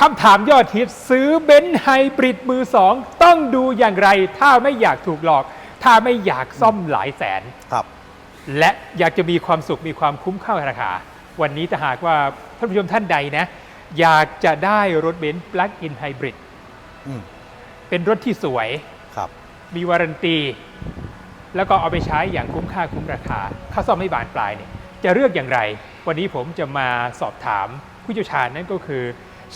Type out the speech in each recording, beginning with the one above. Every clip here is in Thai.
คำถามยอดฮิตซื้อเบนซ์ไฮบริดมือสองต้องดูอย่างไร ถ้าไม่อยากถูกหลอก ถ้าไม่อยากซ่อมหลายแสน ครับ และอยากจะมีความสุขมีความคุ้มค่าราคา วันนี้ถ้าหากว่าท่านผู้ชมท่านใดนะ อยากจะได้รถเบนซ์ปลั๊กอินไฮบริดอืมเป็นรถที่สวย ครับ มีวารันตี แล้วก็เอาไปใช้อย่างคุ้มค่าคุ้มราคา ค่าซ่อมไม่บานปลายเนี่ยจะเลือกอย่างไร วันนี้ผมจะมาสอบถามผู้เชี่ยวชาญนั่นก็คือ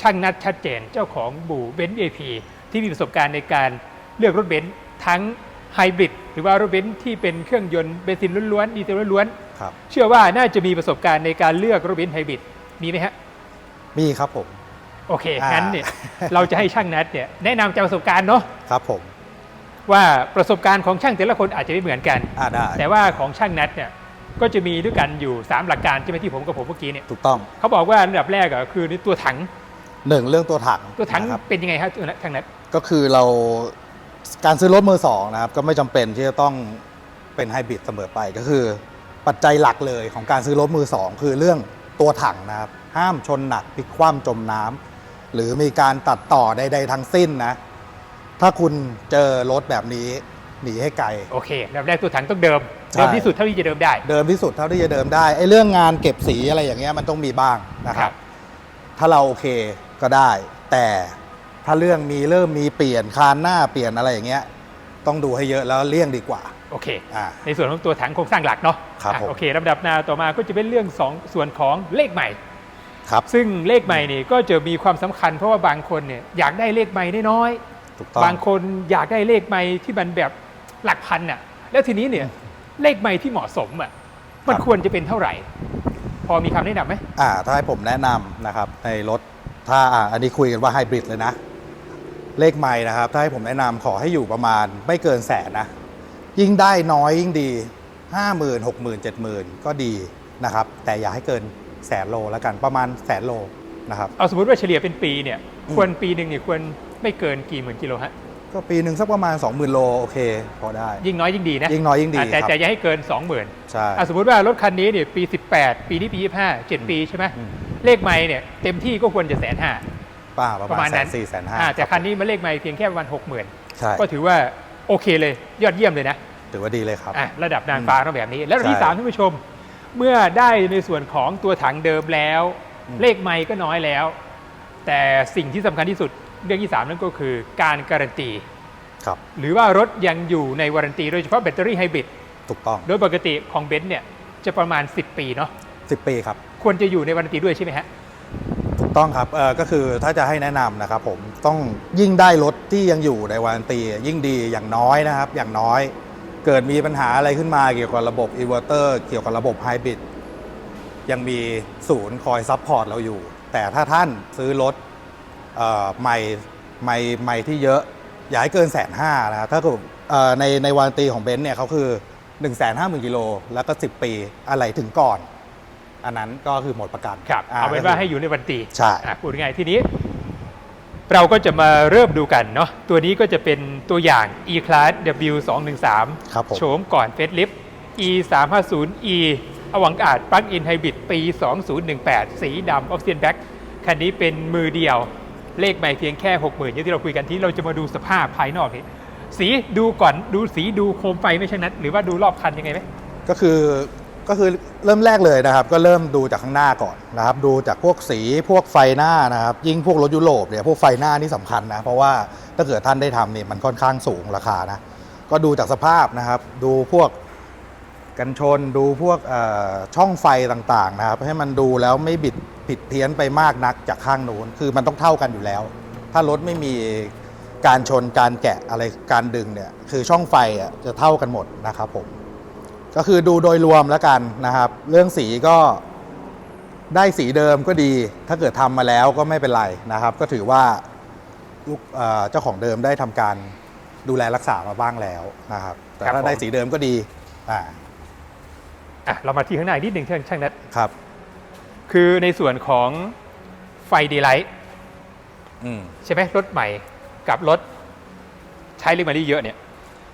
ช่างนัดชัดเจนเจ้าของบู่เบนซ์เอพีที่มีประสบการณ์ในการเลือกรถเบนซ์ทั้งไฮบริดหรือว่ารถเบนซ์ที่เป็นเครื่องยนต์เบนซินล้วนๆดีเซลล้วนครับๆเชื่อว่าน่าจะมีประสบการณ์ในการเลือกรถเบนซ์ไฮบริดมีไหมฮะมีครับผม โอเคอ่างั้งั้นเนี่ยเราจะให้ช่างนัดเนี่ยแนะนำจากประสบการณ์เนาะครับผมว่าประสบการณ์ของช่างแต่ละคนอาจจะไม่เหมือนกันอ่าได้แต่ว่าของช่างนัดเนี่ยก็จะมีด้วยกันอยู่ 3 หลักการใช่ไหมที่ผมกับผมเมื่อกี้เนี่ยถูกต้องเขาบอกว่าอันดับแรกอะคือในตัวถัง หนึ่งเรื่องตัวถังตัวถังนะครับเป็นยังไงครับช่างนัดก็คือเราการซื้อรถมือสองนะครับ ก็ไม่จำเป็นที่จะต้องเป็นไฮบริดเสมอไปก็คือ ปัจจัยหลักเลยของการซื้อรถมือสองคือเรื่องตัวถังนะครับ ห้ามชนหนักพลิกคว่ำจมน้ำหรือมีการตัดต่อใดๆทั้งสิ้นนะ ถ้าคุณเจอรถแบบนี้หนีให้ไกลโอเคอันดับแรกตัวถังต้องเดิมใช่เดิมที่สุดเท่าที่จะเดิมได้ เดิมที่สุดเท่าที่จะเดิมได้ไอ้เรื่องงานเก็บสีอะไรอย่างเงี้ยมันต้องมีบ้างนะคครัรับบถ้าเราโอเค ก็ได้ แต่ถ้าเรื่องมีเริ่มมีเปลี่ยนคานหน้าเปลี่ยนอะไรอย่างเงี้ยต้องดูให้เยอะแล้วเลี่ยงดีกว่า โอเคอ่าในส่วนของตัวถังโครงสร้างหลักเนาะครับอะผมโอเคลำดับหนาต่อมาก็จะเป็นเรื่องสองส่วนของเลขใหม่ครับซึ่งเลขใหม่นี่ก็จะมีความสำคัญเพราะว่าบางคนเนี่ยอยากได้เลขใหม่น้อยๆถูกต้องบางคนอยากได้เลขไม้ที่มันแบบหลักพันน่ะแล้วทีนี้เนี่ยเลขไม้ที่เหมาะสมอะมันควรจะเป็นเท่าไหร่ พอมีคำแนะนำไหมอ่าถ้าให้ผมแนะนำนะครับในรถ ถ้าอ่าอันนี้คุยกันว่าไฮบริดเลยนะ เลขไม่นะครับ ถ้าให้ผมแนะนำขอให้อยู่ประมาณไม่เกินแสนนะ ยิ่งได้น้อยยิ่งดี 5 0,000 0 6 0 0 0 7 0,000 ก็ดีนะครับ แต่อย่าให้เกินแสนโลแล้วกันประมาณแสนโลนะครับ เอาสมมติว่าเฉลี่ยเป็นปีเนี่ยอืมควรปีหนึ่งเนี่ยควรไม่เกินกี่หมื่นกิโลฮะ ก็ปีหนึ่งสักประมาณ 20,000 โลโอเค พอได้ ยิ่งน้อยยิ่งดีนะยิ่งน้อยยิ่งดีอะแต่ครับแต่อย่าให้เกิน 20,000 ใช่ อะสมมติว่ารถคันนี้เนี่ยปี 18 ปีนี้ปี 25 7 ปีใช่ไหมอืม เลขไม้เนี่ยเต็มที่ก็ควรจะแสนห้าป้าประประมามาณณแสนั้นนสี่แสนห้าอะแต่คันนี้มาเลขไม้เพียงแค่ประมาณ60,000ใช่ก็ถือว่าโอเคเลยยอดเยี่ยมเลยนะ ถือว่าดีเลยครับอะระดับนางฟ้าต้องแบบนี้ แล้วระดับที่ใช่สามท่านผู้ชม เมื่อได้ในส่วนของตัวถังเดิมแล้วอืมเลขไมค์ก็น้อยแล้ว แต่สิ่งที่สำคัญที่สุดเรื่องที่สามนั่นก็คือการการันตีครับหรือว่ารถยังอยู่ในวารันตีโดยเฉพาะแบตเตอรี่ไฮบริดถูกต้อง โดยปกติของเบนซ์เนี่ยจะประมาณ 10 ปีเนาะ10 ปีครับ ควรจะอยู่ในวารันตีด้วยใช่ไหมฮะถูกต้องครับเออก็คือถ้าจะให้แนะนำนะครับผมต้องยิ่งได้รถที่ยังอยู่ในวารันตียิ่งดีอย่างน้อยนะครับ อย่างน้อย เกิดมีปัญหาอะไรขึ้นมาเกี่ยวกับระบบอินเวอร์เตอร์เกี่ยวกับระบบไฮบริดยังมีศูนย์คอยซัพพอร์ตเราอยู่ แต่ถ้าท่านซื้อรถออใหม่ใหม่ใหม่ที่เยอะ อย่าให้เกินแสนห้านะครับถ้ากูเอ่อในในวารันตีของเบนซ์เนี่ยเขาคือ 1 5 0 0 0 0กิโลแล้วก็ 10 ปีอะไรถึงก่อน อันนั้นก็คือหมดประกันครับอ่เอาเป็นว่าให้อยู่ในวารันตีใช่อะพูดง่ายๆทีนี้ เราก็จะมาเริ่มดูกันเนาะตัวนี้ก็จะเป็นตัวอย่าง e-class w 2 1 3 ครับผมโฉมก่อนเฟสลิฟ e 3 5 0 e อวังอาจปลั๊กอินไฮบริดปี 2018 สีดำออฟเซียนแบ็กคันนี้เป็นมือเดียวเลขใหม่เพียงแค่ 60,000อย่างที่เราคุยกันที่เราจะมาดูสภาพภายนอกนี่สีดูก่อนดูสีดูโคมไฟไม่ใช่นัดหรือว่าดูรอบคันยังไงไหมก็คือ ก็คือเริ่มแรกเลยนะครับ ก็เริ่มดูจากข้างหน้าก่อนนะครับ ดูจากพวกสีพวกไฟหน้านะครับ ยิ่งพวกรถยุโรปเนี่ยพวกไฟหน้านี่สำคัญนะ เพราะว่าถ้าเกิดท่านได้ทำเนี่ยมันค่อนข้างสูงราคานะ ก็ดูจากสภาพนะครับ ดูพวกกันชนดูพวกช่องไฟต่างๆนะครับ ให้มันดูแล้วไม่บิดผิดเพี้ยนไปมากนักจากข้างนู้นคือมันต้องเท่ากันอยู่แล้ว ถ้ารถไม่มีการชนการแกะอะไรการดึงเนี่ยคือช่องไฟอะจะเท่ากันหมดนะครับผม ก็คือดูโดยรวมแล้วกันนะครับ เรื่องสีก็ได้สีเดิมก็ดี ถ้าเกิดทำมาแล้วก็ไม่เป็นไรนะครับ ก็ถือว่าลูกเอ่อเจ้าของเดิมได้ทำการดูแลรักษามาบ้างแล้วนะครับ แต่ครับถ้าได้ผมสีเดิมก็ดีอ่าอะเรามาที่ข้างหน้าอีกนิดหนึ่งช่างช่างนัดครับ คือในส่วนของไฟดีไลท์อืมใช่ไหมรถใหม่กับรถใช้เรื่องมาที่เยอะเนี่ย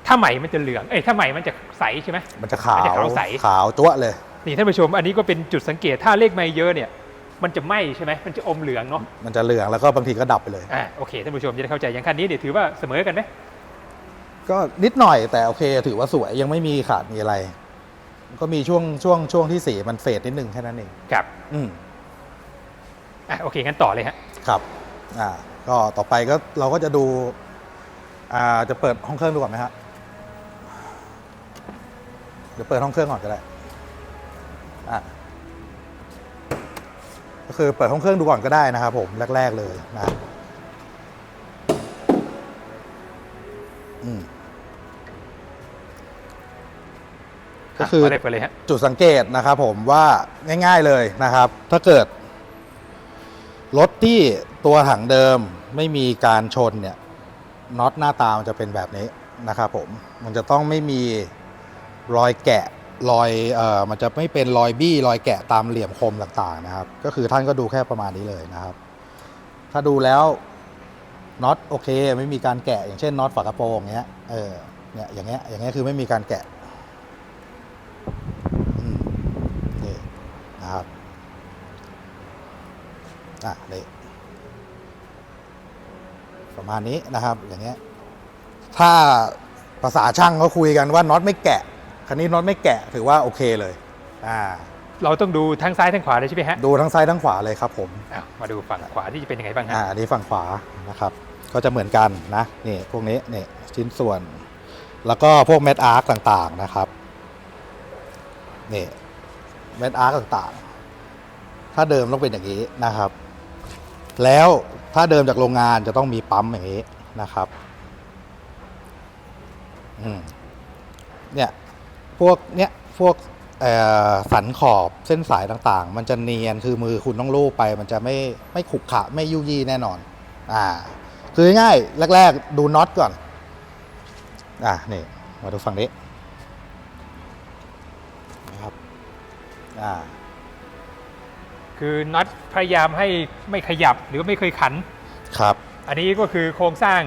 ถ้าใหม่มันจะเหลือง เอ้ยถ้าใหม่มันจะใสใช่ไหม มันจะขาวมันจะขาวใส ขาวจั๊วะเลย นี่ท่านผู้ชม อันนี้ก็เป็นจุดสังเกต ถ้าเลขไม่เยอะเนี่ย มันจะไหม้ใช่ไหม มันจะอมเหลืองเนาะ มันจะเหลืองแล้วก็บางทีก็ดับไปเลย อ่า โอเค ท่านผู้ชมจะได้เข้าใจ อย่างคันนี้เดี๋ยวถือว่าเสมอกันไหมก็นิดหน่อยแต่โอเค ถือว่าสวยยังไม่มีขาดมีอะไร ก็มีช่วงช่วงช่วงที่สีมันเฟดนิดนึงแค่นั้นเอง ครับ อืมอะโอเคงั้นต่อเลยฮะ ครับ อ่า ก็ต่อไปก็เราก็จะดู อ่า จะเปิดห้องเครื่องดูก่อนไหมฮะเดี๋ยวเปิดห้องเครื่องก่อนก็ได้อะก็คือเปิดห้องเครื่องดูก่อนก็ได้นะครับผมแรก ๆเลยนะอืมก็คือะเปิดเลยเปิดเลยฮะจุดสังเกตนะครับผมว่าง่ายๆเลยนะครับ ถ้าเกิด รถที่ตัวถังเดิมไม่มีการชนเนี่ยน็อตหน้าตามันจะเป็นแบบนี้นะครับผมมันจะต้องไม่มี รอยแกะรอยเอ่อมันจะไม่เป็นรอยบี้รอยแกะตามเหลี่ยมคมต่างๆนะครับ ก็คือท่านก็ดูแค่ประมาณนี้เลยนะครับ ถ้าดูแล้วน็อตโอเค ไม่มีการแกะอย่างเช่นน็อตฝากระโปรงเงี้ยเออเนี่ยอย่างเงี้ยอย่างเงี้ยคือไม่มีการแกะนี่นะครับอะนี่ประมาณนี้นะครับอย่างเงี้ยถ้าภาษาช่างเขาคุยกันว่าน็อตไม่แกะ คันนี้น็อตไม่แกะถือว่าโอเคเลยอ่าเราต้องดูทั้งซ้ายทั้งขวาเลยใช่ไหมฮะดูทั้งซ้ายทั้งขวาเลยครับผมอ้าวมาดูฝั่งขวาที่จะเป็นยังไงบ้างฮะอ่าอันนี้ฝั่งขวานะครับ ก็จะเหมือนกันนะนี่พวกนี้นี่ชิ้นส่วน แล้วก็พวกเม็ดอาร์คต่างๆนะครับนี่เม็ดอาร์คต่างๆ ถ้าเดิมต้องเป็นอย่างนี้นะครับ แล้วถ้าเดิมจากโรงงานจะต้องมีปั๊มอย่างนี้นะครับอืมเนี่ย พวกเนี้ยพวกเอ่อสันขอบเส้นสายต่างๆ มันจะเนียนคือมือคุณต้องลูบไป มันจะไม่ไม่ขรุขระไม่ยุยี่แน่นอน อ่า คือง่ายๆแรก ๆ ดูน็อตก่อน อ่านี่ มาดูฝั่งนี้นะครับอ่าคือน็อตพยายามให้ไม่ขยับหรือไม่เคยขันครับ อันนี้ก็คือโครงสร้าง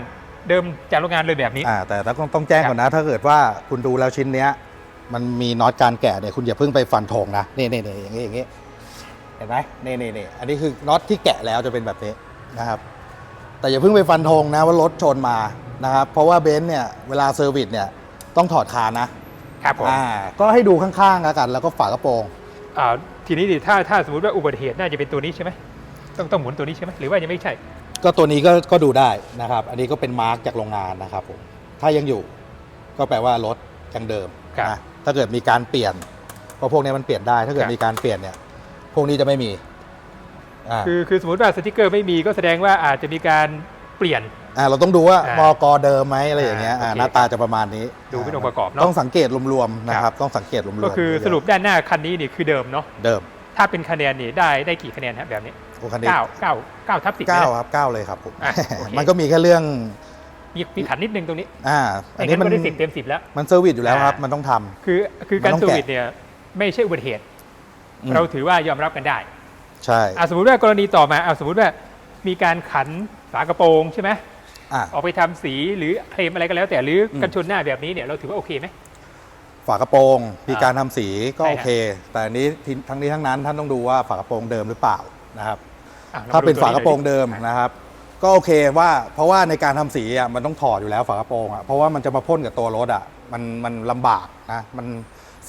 เดิมจากโรงงานเลยแบบนี้อ่าแต่ต้องต้องแจ้งก่อนนะ ถ้าเกิดว่าคุณดูแล้วชิ้นเนี้ย มันมีน็อตการแกะเนี่ยคุณอย่าเพิ่งไปฟันธงนะนี่นี่นี่อย่างนี้อย่างนี้เห็นไหมนี่นี่นี่อันนี้คือน็อตที่แกะแล้วจะเป็นแบบนี้นะครับ แต่อย่าเพิ่งไปฟันธงนะว่ารถชนมานะครับ เพราะว่าเบนซ์เนี่ยเวลาเซอร์วิสเนี่ยต้องถอดคานนะครับผมอ่าก็ให้ดูข้างๆแล้วกัน แล้วก็ฝากระโปรงอ่าทีนี้ดิถ้าถ้าสมมติว่าอุบัติเหตุน่าจะเป็นตัวนี้ใช่ไหมต้องต้องหมุนตัวนี้ใช่ไหมหรือว่ายังไม่ใช่ ก็ตัวนี้ก็ก็ดูได้นะครับ อันนี้ก็เป็นมาร์กจากโรงงานนะครับผมถ้ายังอยู่ก็แปลว่ารถยังเดิมครับนะ ถ้าเกิดมีการเปลี่ยน เพราะพวกนี้มันเปลี่ยนได้ ถ้าเกิคดรับมีการเปลี่ยนเนี่ย พวกนี้จะไม่มีอ่าคือคือสมมติว่าสติกเกอร์ไม่มีก็แสดงว่าอาจจะมีการเปลี่ยนอ่าเราต้องดูว่าอ่ามกเดิมไหมอะไรอย่างเงี้ยอ่าอ่าโอเคหน้าตาจะประมาณนี้ ดูเป็นองค์ประกอบเนอะต้องสังเกตรวมๆนะครับ ต้องสังเกตรวมๆก็คือสรุปด้านหน้าคันนี้นี่คือเดิมเนาะเดิม ถ้าเป็นคะแนนนี่ได้ได้กี่คะแนนฮะแบบนี้โอคันนี้เก้าเก้าเก้าทับสิบเก้าครับเก้าเลยครับผมอะโอเคมันก็มีแค่เรื่อง มีมีขันนิดนึงตรงนี้อ่าอัไม่นงั้นี้นมันก็ได้สิบเต็มสิบแล้ว มันเซอร์วิสอยู่แล้วครับอ่ามัมันต้องทำคือคือการมันเซต้อองร์แกะวิสเนี่ยไม่ใช่อุบัติเหตุอืมเราถือว่ายอมรับกันได้ ใช่อะสมมติว่ากรณีต่อมาเอาสมมติว่ามีการขันฝากระโปรงใช่ไหมอะออกไปทำสีหรือเคลมอะไรก็แล้ว แต่หรืออมกันชนหน้าแบบนี้เนี่ยเราถือว่าโอเคไหมฝากระโปรงมีอ่าการทำสีก็ใช่โอเค แต่อันนี้ที่ทั้งนี้ทั้งนั้นท่านต้องดูว่าฝากระโปรงเดิมหรือเปล่านะครับอะถ้าเป็นมดูฝากระโปรงตัวนี้หน่อยเดิมนะครับ ก็โอเคว่าเพราะว่าในการทำสีอะมันต้องถอดอยู่แล้วฝากระโปรงอะเพราะว่ามันจะมาพ่นกับตัวรถอะมันมันลำบากนะมัน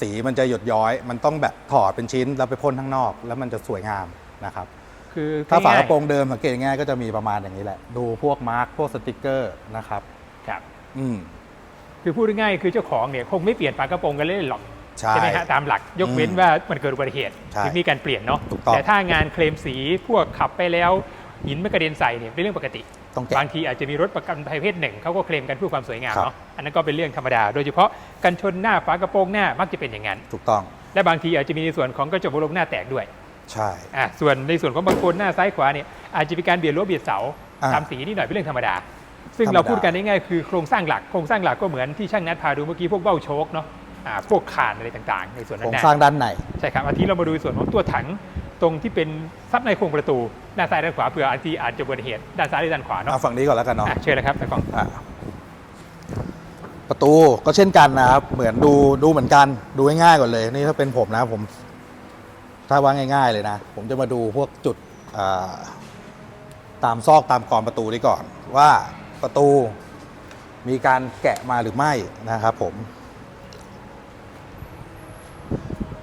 สีมันจะหยดย้อย มันต้องแบบถอดเป็นชิ้นแล้วไปพ่นข้างนอก แล้วมันจะสวยงามนะครับคือถ้าฝากระโปรง่ยงเดิมสังเกตง่ายๆก็จะมีประมาณอย่างนี้แหละ ดูพวกมาร์กพวกสติกเกอร์นะครับๆครับอืมคือพูดง่ายๆคือเจ้าของเนี่ยคงไม่เปลี่ยนฝากระโปรงกันเล่นๆหรอกใช่ไหมฮะตามหลักยกเว้นอืมว่ามันเกิดอุบัติเหตุใช่ถึงมีการเปลี่ยนเนาะถูกต้องแต่ถ้างานเคลมสีพวกขับไปแล้ว หินไม่กระเด็นใส่เนี่ยเป็นเรื่องปกติ ต้องแกะบางทีอาจจะมีรถประกันภัยเพศหนึ่งเขาก็เคลมกันเพื่อความสวยงามครับเนาะอันนั้นก็เป็นเรื่องธรรมดา โดยเฉพาะกันชนหน้าฝากระโปรงหน้ามักจะเป็นอย่างนั้นถูกต้อง และบางทีอาจจะมีในส่วนของกระจกบนลงหน้าแตกด้วยใช่อะส่วนในส่วนของบางคนหน้าซ้ายขวาเนี่ยอาจจะมีการเบียดรั้วเบียดเสาอ่าทำสีนิดหน่อยเป็นเรื่องธรรมดา ซึ่งธรรมดาเราพูดกันง่ายๆคือโครงสร้างหลักโครงสร้างหลักก็เหมือนที่ช่างนัดพาดูเมื่อกี้พวกเบ้าโชคเนาะอ่าพวกคานอะไรต่างๆ ในส่วนโคนั้รงนนะสร้างด้านในใช่ครับอันที่เรามาดูส่วนของตัวถัง ตรงที่เป็นซับในโครงประตู ด้านซ้ายด้านขวาเผื่ออันที่อาจจะเกิดเหตุด้านซ้ายหรือด้านขวาเนาะเอาฝั่งนี้ก่อนแล้วกันเนาะอะเชิญเลยครับไปกล้องอะประตูก็เช่นกันนะครับ เหมือนดูดูเหมือนกันดูง่ายๆก่อนเลย นี่ถ้าเป็นผมนะผม ถ้าว่าง่าย ๆ เลยนะ ผมจะมาดูพวกจุดอ่าตามซอกตามกรอนประตูนี้ก่อน ว่าประตูมีการแกะมาหรือไม่นะครับผม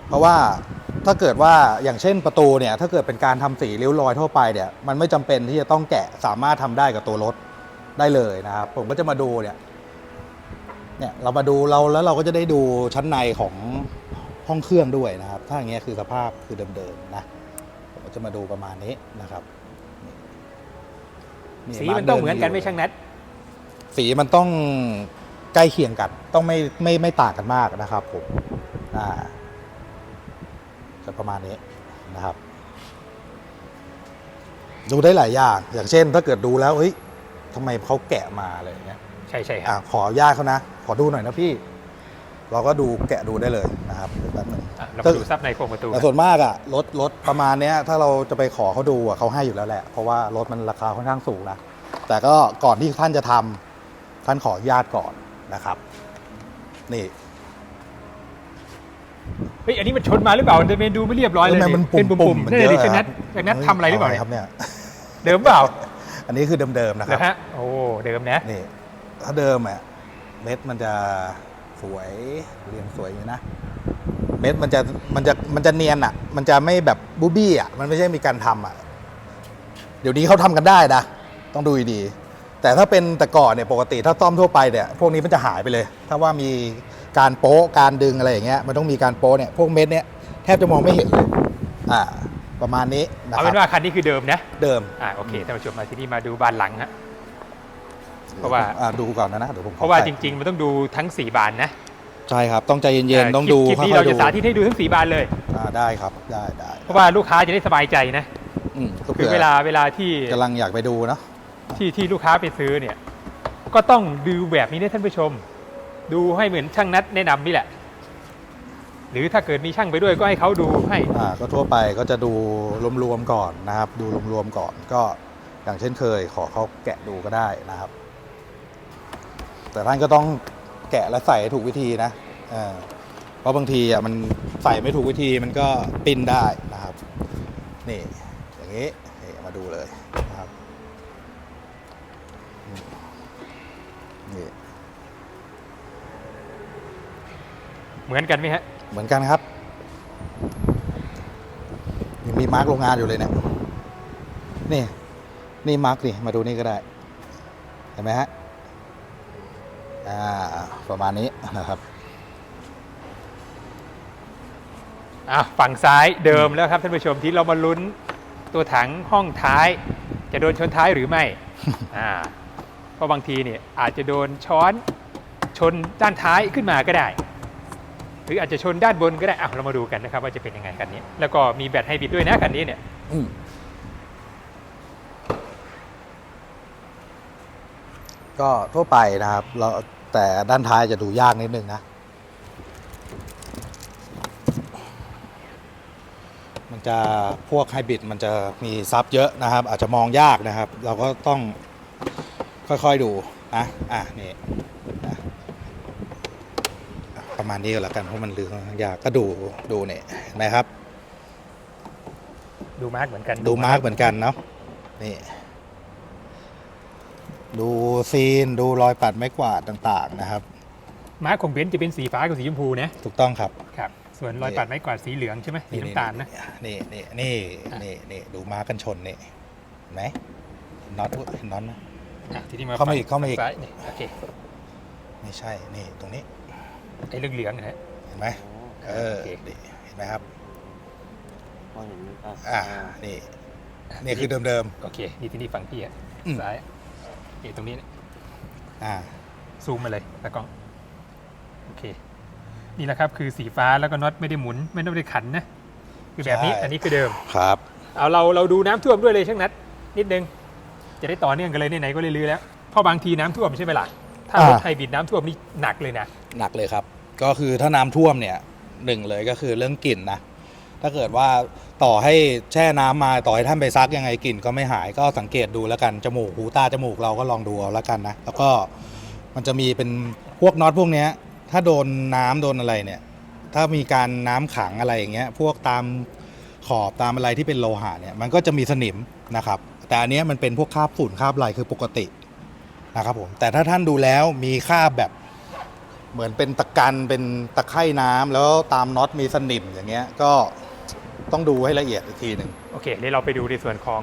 เพราะว่า ถ้าเกิดว่าอย่างเช่นประตูเนี่ยถ้าเกิดเป็นการทำสีริ้วรอยทั่วไปเนี่ยมันไม่จำเป็นที่จะต้องแกะสามารถทำได้กับตัวรถได้เลยนะครับ ผมก็จะมาดูเนี่ยเนี่ยเรามาดูเราแล้วเราก็จะได้ดูชั้นในของห้องเครื่องด้วยนะครับ ถ้าอย่างเงี้ยคือสภาพคือเดิมๆนะผมก็จะมาดูประมาณนี้นะครับนี่สีมันต้องเหมือนกันไหม่ช่างนัดสีมันต้องใกล้เคียงกันต้องไม่ไม่ไม่ต่างกันมากนะครับผมอ่า จะประมาณนี้นะครับ ดูได้หลายอย่าง อย่างเช่น ถ้าเกิดดูแล้วเฮ้ยทำไมเขาแกะมาอะไรอย่างเงี้ยใช่ใช่คอะรับขออนุญาตเขานะ ขอดูหน่อยนะพี่ เราก็ดูแกะดูได้เลยนะครับเดี๋ยวแป๊บหนึง อะเรามาดูซับในโครงประตู แต่ส่วนมากอะรถรถประมาณเนี้ยถ้าเราจะไปขอเขาดูอะเขาให้อยู่แล้วแหละ เพราะว่ารถมันราคาค่อนข้างสูงนะแต่ก็ก่อนที่ท่านจะทำท่านขออนุญาตก่อนนะครับ นี่ เฮ้ยอันนี้มันชนมาหรือเปล่าแต่เมนดูไม่เรียบร้อยเลยทำไมมันเป็นปุ่ปุ่มมๆๆนั่นเลยดิเยช่างนัดอะช่างนัดทำอะไรหรือเปล่าเนี่ยครับเนี่ย เดิมเปล่าอันนี้คือเดิมๆนะคเหรรับ อฮะโอ้เดิมนะ นี่ถ้าเดิมอะเม็ดมันจะสวยเรียงสวยอยู่นะ เม็ดมันจะมันจะมันจะเนียนอะมันจะไม่แบบบูบี้อะมันไม่ใช่มีการทำอะเดี๋ยวนี้เขาทำกันได้นะต้องดูดีๆแต่ถ้าเป็นแต่ก่อนเนี่ยปกติถ้าซ่อมทั่วไปเนี่ยพวกนี้มันจะหายไปเลย ถ้าว่ามี การโป๊ะการดึงอะไรอย่างเงี้ยมันต้องมีการโป๊ะเนี่ยพวกเม็ดเนี่ยแทบจะมองไม่เห็นเลยอ่าประมาณนี้นะเอาครัเป็นบว่าคันนี้คือเดิมนะเดิมอ่าโอเคท่านผู้ชมมาที่นี่มาดูบานหลังฮะ เพราะว่า อ่ดูก่อนนะนะเดี๋ยวผมขอเพราะว่าใส่จริง ๆ มันต้องดูทั้ง 4 บานนะใช่ครับต้องใจเย็นๆต้องดูคลิปค่นี้อยเราๆดูจะสาธิตให้ดูทั้ง 4 บานเลย อ่าได้ครับได้ได้เพราะว่าลูกค้าจะได้สบายใจนะ อืมก็คือผื่เวลาเวลาที่กำลังอยากไปดูเนาะที่ที่ลูกค้าไปซื้อเนี่ย ก็ต้องดูแบบนี้นะท่านผู้ชม ดูให้เหมือนช่างนัดแนะนำนี่แหละ หรือถ้าเกิดมีช่างไปด้วยก็ให้เขาดูให้อ่าก็ทั่วไปก็จะดูรวมๆก่อนนะครับ ดูรวมๆก่อนก็อย่างเช่นเคย ขอเขาแกะดูก็ได้นะครับ แต่ท่านก็ต้องแกะและใส่ถูกวิธีนะเออเพราะบางทีอะมันใส่ไม่ถูกวิธีมันก็ปิ้นได้นะครับ นี่อย่างนี้มาดูเลยนะครับนี่ เหมือนกันไหมฮะ เหมือนกันครับยังมีมาร์กโรงงานอยู่เลยเนี่ยนี่ นี่มาร์กนี่มาดูนี่ก็ได้ เห็นไหมฮะอ่าประมาณนี้นะครับอะฝั่งซ้ายเดิมแล้วครับท่านผู้ชมที่เรามาลุ้นตัวถังห้องท้าย จะโดนชนท้ายหรือไม่อ่าเพราะบางทีเนี่ยอาจจะโดนช้อนชนด้านท้ายขึ้นมาก็ได้ห รืออาจจะชนด้านบนก็ได้อะเรามาดูกันนะครับว่าจะเป็นยังไงกันนี้ แล้วก็มีแบตไฮบริดด้วยนะคันนี้เนี่ยก็ทั่วไปนะครับ เราแต่ด้านท้ายจะดูยากนิดนึงนะ มันจะพวกไฮบริดมันจะมีซับเยอะนะครับ อาจจะมองยากนะครับ เราก็ต้องค่อยๆดูนะอะนี่ ประมาณนี้ก็แล้วกันเพราะมันลือค่อนข้างยากก็ดูดูเนี่ยเห็นไหมครับ ดูมาร์กเหมือนกันดูมาร์กเหมือนกันเนาะนี่ ดูซีนดูรอยปัดไม้กวาดต่างๆนะครับ มาร์กของเบนซ์จะเป็นสีฟ้ากับสีชมพูนะถูกต้องครับครับส่วนรอยปัดไม้กวาดสีเหลืองใช่ไหมสีน้ำตาลนะนี่นี่นี่นี่นี่ดูมาร์กกันชนนี่เห็นไหมน็อตเห็นน็อตไหมอะทีนี้มาเข้ามาอีกเข้ามาอีกฝั่งซ้ยนี่โอเคไม่ใช่ นี่ ตรงนี้ ไอ้เหลืองเหลืองๆนะฮะ เห็นไหมเออโอเค นี่เห็นไหมครับ พอเห็นอะอ่า นี่ นี่คือเดิม โอเคนี่ที่นี่ฝั่งพี่อะอืม ซ้ายนี่ตรงนี้นะๆ อ่า ซูมมาเลยตะกล้องโอเค นี่แหละครับคือสีฟ้าแล้วก็น็อตไม่ได้หมุนไม่ได้ขันนะคือแบบนี้ใช่ อันนี้คือเดิม ครับ เอาเราเราดูน้ำท่วมด้วยเลยช่างนัดนิดนึง จะได้ต่อเนื่องกันเลยไหนๆก็เลยลือแล้วเพราะบางทีน้ำท่วมใช่ไหมล่ะถ้ารถไฮบริดน้ำท่วมนี่หนักเลยนะ หนักเลยครับ ก็คือถ้าน้ำท่วมเนี่ยหนึ่งเลยก็คือเรื่องกลิ่นนะถ้าเกิดว่าต่อให้แช่น้ำมาต่อให้ท่านไปซักยังไงกลิ่นก็ไม่หายก็สังเกตดูแล้วกันจมูกหูตาจมูกเราก็ลองดูเอาแล้วกันนะแล้วก็มันจะมีเป็นพวกน็อตพวกเนี้ยถ้าโดนน้ำโดนอะไรเนี่ย ถ้ามีการน้ำขังอะไรอย่างเงี้ยพวกตามขอบตามอะไรที่เป็นโลหะเนี่ยมันก็จะมีสนิมนะครับ แต่อันนี้มันเป็นพวกคราบฝุ่นคราบอะไรคือปกตินะครับผมแต่ถ้าท่านดูแล้วมีคราบแบบ เหมือนเป็นตะกันเป็นตะไคร่น้ำแล้วตามน็อตมีสนิมอย่างเงี้ยก็ต้องดูให้ละเอียดอีกทีหนึ่งโอเคเดี๋ยวเราไปดูในส่วนของ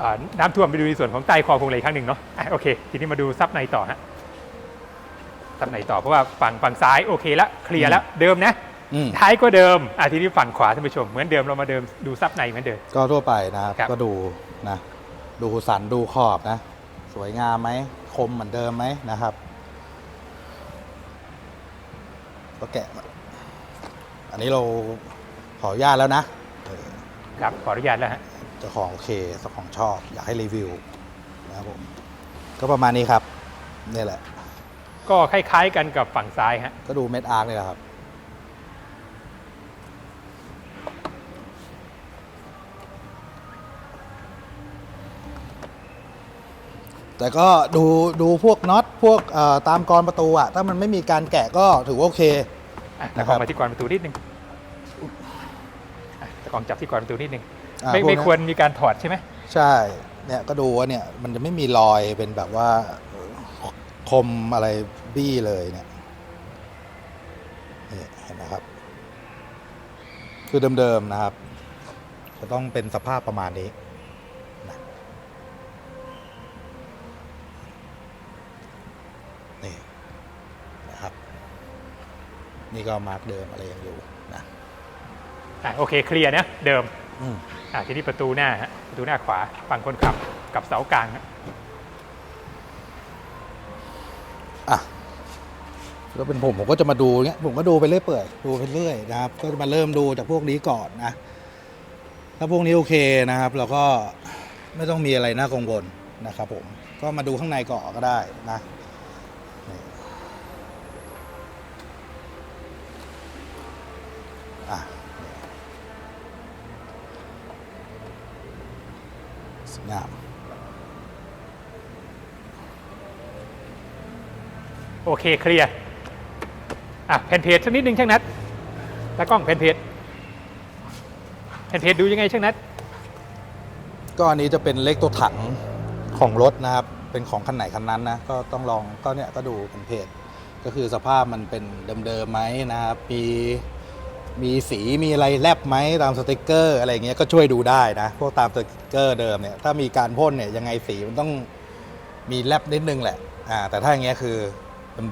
อาน้ำท่วมไปดูในส่วนของใต้คอพวงเหลยครั้งหนึ่งเนาะอะโอเค ทีนี้มาดูซับในต่อฮะซับในต่อเพราะว่าฝั่งฝั่งซ้ายโอเคแล้วเคลียร์แล้วเดิมนะอืมท้ายก็เดิมอะทีนี้ฝั่งขวาท่านผู้ชมเหมือนเดิมเรามาเดิมดูซับในเหมือนเดิมก็ทั่วไปนะครับครับก็ดูนะดูสันดูขอบนะ สวยงามไหมคมเหมือนเดิมไหมนะครับ ก็แกะมาอันนี้เราขออนุญาตแล้วนะเออครับขออนุญาตแล้วฮะเจ้าของโอเคเจ้าของชอบ อยากให้รีวิวนะครับผมก็ประมาณนี้ครับนี่แหละ ก็คล้ายๆกันกับฝั่งซ้ายฮะก็ดูเม็ดอาร์คนี่แหละครับ แต่ก็ดูดูพวกน็อตพวกเอ่อตามกรประตูอะถ้ามันไม่มีการแกะก็ถือว่าโอเคอะนะตะคกรัอบงมาที่กรประตูนิดนึงอะตะกองจับที่กรประตูนิดนึงอ่าไม่พวกไม่นั้นควรมีการถอดใช่ไหมใช่เนี่ยก็ดูว่าเนี่ยมันจะไม่มีรอยเป็นแบบว่าเอ่อคมอะไรบี้เลยเนี่ยนี่เห็นไหมครับ คือเดิมๆนะครับ จะต้องเป็นสภาพประมาณนี้นะนี่นะครับ นี่ก็มาร์กเดิมอะไรยังอยู่นะอะโอเคเคลียร์นะเดิมอืมอะทีนี้ประตูหน้าฮะประตูหน้าขวาฝั่งคนขับกับเสากลางฮะอะก็เป็นผมผมก็จะมาดูเงี้ยผมก็ดูไปเรื่อยเปื่อยดูไปเรื่อยนะครับ ก็จะมาเริ่มดูจากพวกนี้ก่อนนะ ถ้าพวกนี้โอเคนะครับ เราก็ไม่ต้องมีอะไรน่ากังวลนะครับผมก็มาดูข้างในก่อนก็ได้นะ สวยงามโอเคเคลียร์อะแผ่นเพจสักนิดนึงช่างนัดแล้วกล้องแผ่นเพจแผ่นเพจดูยังไงช่างนัดก็อันนี้จะเป็นเลขตัวถังของรถนะครับ เป็นของคันไหนคันนั้นนะ ก็ต้องลองก็เนี่ยก็ดูเป็นเพจก็คือสภาพมันเป็นเดิมๆไหมนะครับมี มีสีมีอะไรแลบไหมตามสติกเกอร์อะไรเงี้ยก็ช่วยดูได้นะ พวกตามสติกเกอร์เดิมเนี่ยถ้ามีการพ่นเนี่ยยังไงสีมันต้องมีแลบนิดนึงแหละอ่าแต่ถ้าอย่างเงี้ยคือ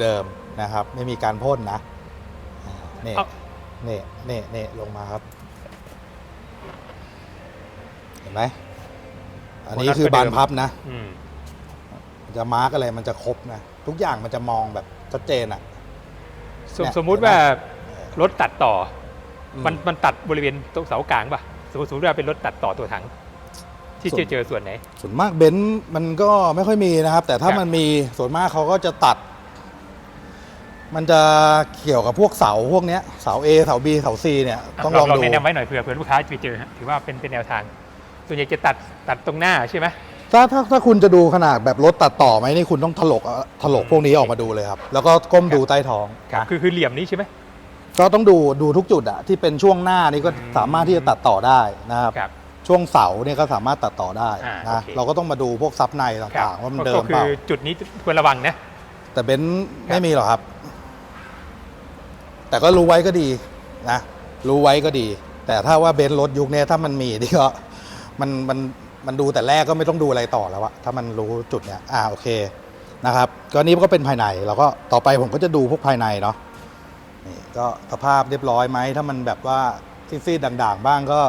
เดิมๆนะครับ ไม่มีการพ่นนะอ่านี่เอ้านี่นี่นี่ลงมาครับ เห็นไหมอันนี้คือบานพับนะ อืมจะมาร์กอะไรมันจะครบนะทุกอย่างมันจะมองแบบชัดเจนอะ สมเนี่ยสมมุติเห็นไหมว่ารถตัดต่ออ มมันมันตัดบริเวณตรงเสากลางป่ะสมมติสมมติว่าเป็นรถตัดต่อตัวถัง ที่ส่วนเจอเจอส่วนไหน ส่วนมากเบนซ์มันก็ไม่ค่อยมีนะครับ แต่ถ้าครับ มันมีส่วนมากเขาก็จะตัด มันจะเกี่ยวกับพวกเสาพวกเนี้ยเสา A เสา B เสา C เนี่ยต้องลองดู แนะนำไว้หน่อยเผื่อเผื่อลูกค้าไปเจอฮะถือว่าเป็นเป็นแนวทาง ส่วนใหญ่จะตัดตัดตรงหน้าใช่ไหม ถ้าถ้าถ้าคุณจะดูขนาดแบบรถตัดต่อไหมนี่คุณต้องถลกเอาถลกพวกนี้ออกมาดูเลยครับ แล้วก็ก้มดูใต้ท้องนะ คือคือเหลี่ยมนี้ใช่ไหม ก็ต้องดูดูทุกจุดอะที่เป็นช่วงหน้านี่ก็สามารถที่จะตัดต่อได้นะครับ ครับ ช่วงเสาเนี่ยก็สามารถตัดต่อได้อ่านะโอเค เราก็ต้องมาดูพวกซับในครับต่างๆว่ามันก็เดิก็มคืเปอล่าจุดนี้ควรระวังนะ แต่เบนซ์ไม่มีหรอกครับ แต่ก็รู้ไว้ก็ดีนะรู้ไว้ก็ดี แต่ถ้าว่าเบนซ์รถยุคเนี้ยถ้ามันมีนี่ก็มันมันมันดูแต่แรกก็ไม่ต้องดูอะไรต่อแล้วอะถ้ามันรู้จุดเนี้ยอ่าโอเคนะครับ ก็นี้ก็เป็นภายในเราก็ต่อไปผมก็จะดูพวกภายในเนาะนี่ ก็สภาพเรียบร้อยไหม ถ้ามันแบบว่าซีดๆด่างๆ บ้างก็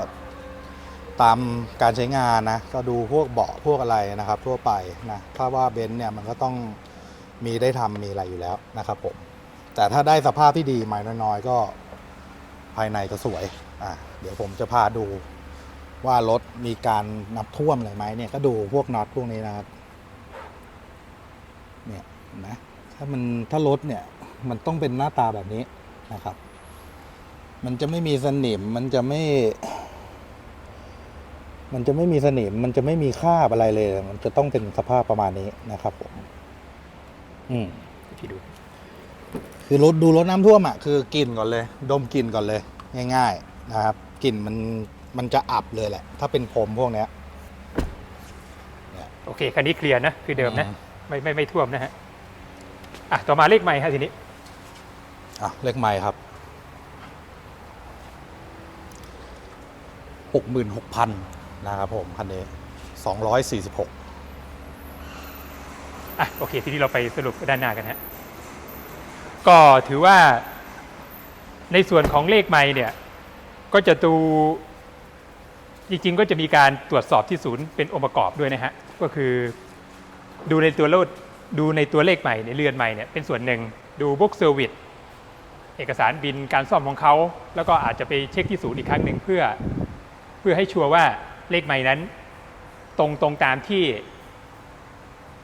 ตามการใช้งานนะ ก็ดูพวกเบาะพวกอะไรนะครับ ทั่วไปนะถ้าว่าเบนซ์เนี่ยมันก็ต้องมีได้ทำมีอะไรอยู่แล้วนะครับผม แต่ถ้าได้สภาพที่ดีไม้น้อยๆ ก็ภายในจะสวยอะเดี๋ยวผมจะพาดูว่ารถมีการนับท่วมอะไรไหมเนี่ยก็ดูพวกน็อตพวกนี้นะครับเนี่ยนไหมถ้ามันถ้ารถเนี่ยมันต้องเป็นหน้าตาแบบนี้ นะครับ มันจะไม่มีสนิมมันจะไม่ มันจะไม่มีสนิมมันจะไม่มีคราบอะไรเลย มันจะต้องเป็นสภาพประมาณนี้นะครับผมอืมที่ดู คือรถดูรถน้ำท่วมอะคือกลิ่นก่อนเลย ดมกลิ่นก่อนเลย ง่าย ๆ นะครับกลิ่นมันมันจะอับเลยแหละ ถ้าเป็นพรมพวกเนี้ยโอเคคันนี้เคลียร์นะ คือเดิมนะอืมไม่ไม่ไม่ท่วมนะฮะอะต่อมาเลขใหม่ฮะทีนี้ อะเลขไม้ครับหกหมื่นหกพันนะครับผมคันนี้สองร้อยสี่สิบหกอะโอเค ทีนี้เราไปสรุปด้านหน้ากันฮะก็ถือว่าในส่วนของเลขไม้เนี่ย ก็จะดูจริงๆ ก็จะมีการตรวจสอบที่ศูนย์เป็นองค์ประกอบด้วยนะฮะ ก็คือดูในตัวเลขดูในตัวเลขใหม่ในเรือนใหม่เนี่ยเป็นส่วนหนึ่งดูบุ๊กเซอร์วิส เอกสารบินการซ่อมของเขา แล้วก็อาจจะไปเช็คที่ศูนย์อีกครั้งหนึ่งเพื่อเพื่อให้ชัวร์ว่าเลขใหม่นั้น ตรงตรงตามที่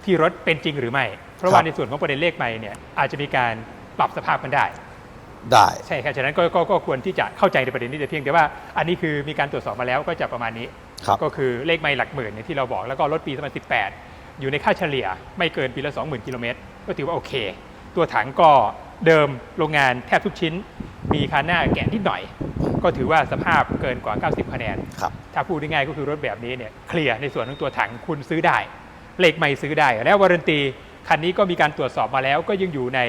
ที่รถเป็นจริงหรือไม่ เพราะว่าในส่วนของประเด็นเลขใหม่เนี่ยอาจจะมีการปรับสภาพมันได้ได้ใช่ครับฉะนั้นก็ก็ก็ควรที่จะเข้าใจในประเด็นนี้แต่เพียงแต่ว่าอันนี้คือมีการตรวจสอบมาแล้วก็จะประมาณนี้ครับก็คือเลขไม่หลักหมื่นเนี่ยที่เราบอกแล้วก็รถปี 2018 อยู่ในค่าเฉลี่ยไม่เกินปีละ 20,000 กิโลเมตรก็ถือว่าโอเค ตัวถังก็ เดิมโรงงานแทบทุกชิ้น มีคันหน้าแกะนิดหน่อย ก็ถือว่าสภาพเกินกว่า 90 คะแนน ครับ ถ้าพูดง่ายๆก็คือรถแบบนี้เนี่ยเคลียร์ในส่วนของตัวถังคุณซื้อได้เลขไม่ซื้อได้ แล้ววารันตีคันนี้ก็มีการตรวจสอบมาแล้ว ก็ยังอยู่ใน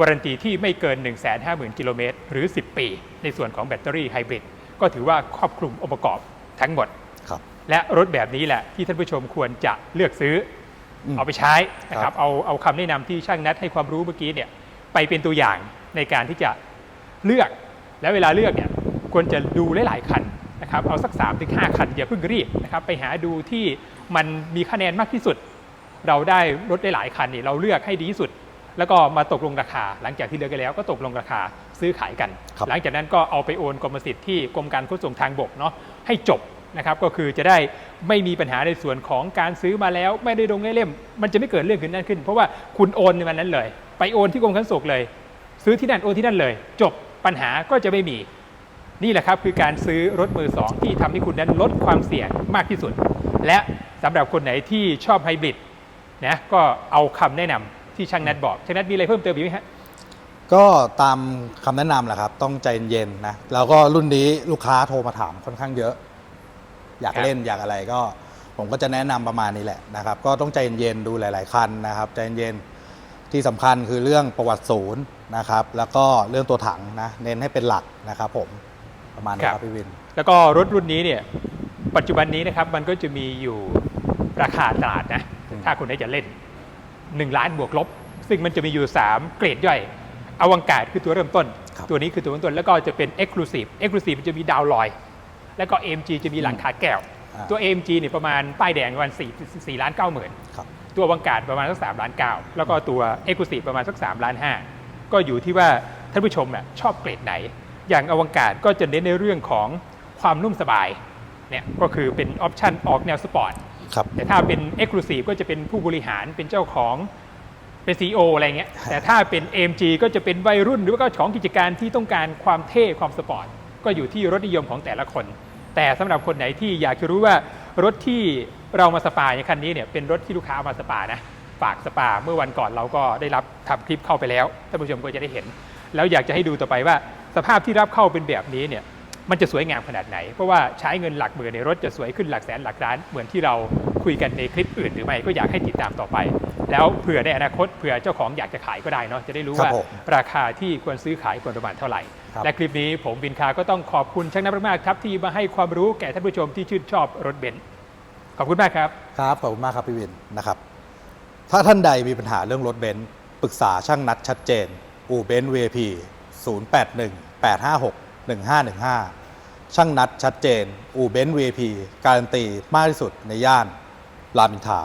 วารันตีที่ไม่เกิน 1 5 0 0 0 0 กิโลเมตรหรือ 10 ปี ในส่วนของแบตเตอรี่ไฮบริดก็ถือว่าครอบคลุมองค์ประกอบทั้งหมดครับ และรถแบบนี้แหละที่ท่านผู้ชมควรจะเลือกซื้ออมเอาไปใช้นะคครัรับบเอาเอาคำแนะนำที่ช่างนัดให้ความรู้เมื่อกี้เนี่ย ไปเป็นตัวอย่างในการที่จะเลือก และเวลาเลือกเนี่ยควรจะดูหลายๆคันนะครับเอาสัก3าถึงหคันอย่าเพิ่งรีบนะครับไปหาดูที่มันมีคะแนนมากที่สุด เราได้รถได้หลายคันนี่เราเลือกให้ดีที่สุด แล้วก็มาตกลงราคา หลังจากที่เลือกกันแล้วก็ตกลงราคาซื้อขายกัน หลังจากนั้นก็เอาไปโอนกรมสิทธิ์ที่กรมการขนส่งทางบกเนาะให้จบ นะครับก็คือจะได้ไม่มีปัญหาในส่วนของการซื้อมาแล้ว ไม่ได้ลงได้เล่ม มันจะไม่เกิดเรื่องขึ้นนั่นขึ้น เพราะว่าคุณโอนในวันนั้นเลย ไปโอนที่กรมขนส่งเลย ซื้อที่นั่นโอนที่นั่นเลย จบปัญหาก็จะไม่มี นี่แหละครับคือการซื้อรถมือสองที่ทำให้คุณนั้นลดความเสี่ยงมากที่สุด และสำหรับคนไหนที่ชอบไฮบริดนะก็เอาคำแนะนำที่ช่างนัดบอกช่างนัดมีอะไรเพิ่มเติมอีกไหมฮะก็ตามคำแนะนำแหละครับ ต้องใจเย็นๆนะแล้วก็รุ่นนี้ลูกค้าโทรมาถามค่อนข้างเยอะ อยากครับเล่นอยากอะไรก็ ผมก็จะแนะนำประมาณนี้แหละนะครับ ก็ต้องใจเย็นๆดูหลาย ๆคันนะครับ ใจเย็นที่สำคัญคือเรื่องประวัติศูนย์นะครับ แล้วก็เรื่องตัวถังนะเน้นให้เป็นหลักนะครับ ผมประมาณนี้ครับพี่วิน แล้วก็รถรุ่นนี้เนี่ยปัจจุบันนี้นะครับมันก็จะมีอยู่ราคาตลาดนะอืมถ้าคุณได้จะเล่น 1 ล้านบวกลบ ซึ่งมันจะมีอยู่ 3 เกรดย่อยอวังการคือตัวเริ่มต้นครับตัวนี้คือตัวเริ่มต้นแล้วก็จะเป็น Exclusive Exclusive มันจะมีดาวลอย แล้วก็ AMG จะมีหลังคาแก้วอ่าตัว AMG เนี่ยประมาณป้ายแดงประมาณ4 4ล้าน9หมื่นครับตัวอวังการประมาณสัก3ล้าน9แล้วก็ตัว Exclusive ประมาณสัก3ล้าน5ก็อยู่ที่ว่าท่านผู้ชมน่ะชอบเกรดไหน อย่างอวังการก็จะเน้นในเรื่องของความนุ่มสบายเนี่ยก็คือเป็นออปชันออกแนวสปอร์ตครับแต่ถ้าเป็น Exclusive ก็จะเป็นผู้บริหารเป็นเจ้าของเป็น CEO อะไรเงี้ยครับแต่ถ้าเป็น AMG ก็จะเป็นวัยรุ่นหรือว่าก็ของกิจการที่ต้องการความเท่ความสปอร์ต ก็อยู่ที่รถนิยมของแต่ละคน แต่สำหรับคนไหนที่อยากจะรู้ว่ารถที่เรามาสปาในคันนี้เนี่ยเป็นรถที่ลูกค้าเอามาสปานะฝากสปาเมื่อวันก่อนเราก็ได้รับทำคลิปเข้าไปแล้วท่านผู้ชมก็จะได้เห็น แล้วอยากจะให้ดูต่อไปว่า สภาพที่รับเข้าเป็นแบบนี้เนี่ยมันจะสวยงามขนาดไหน เพราะว่าใช้เงินหลักหมื่นในรถจะสวยขึ้นหลักแสนหลักล้านเหมือนที่เราคุยกันในคลิปอื่นหรือไม่ก็อยากให้ติดตามต่อไป แล้วเผื่อในอนาคตเผื่อเจ้าของอยากจะขายก็ได้เนาะจะได้รู้ครับว่าผมราคาที่ควรซื้อขายควรประมาณเท่าไหร่ครับ และคลิปนี้ผมบินคาก็ต้องขอบคุณช่างนับมากๆครับ ที่มาให้ความรู้แก่ท่านผู้ชมที่ชื่นชอบรถเบนซ์ขอบคุณมากครับ ครับขอบคุณมากครับพี่วินนะครับ ถ้าท่านใดมีปัญหาเรื่องรถเบนซ์ปรึกษาช่างนัดชัดเจน อู่เบนซ์ VIP 081 856 1515ช่างนัดชัดเจน อู่เบนซ์ VIP การันตีมากที่สุดในย่านรามอินทรา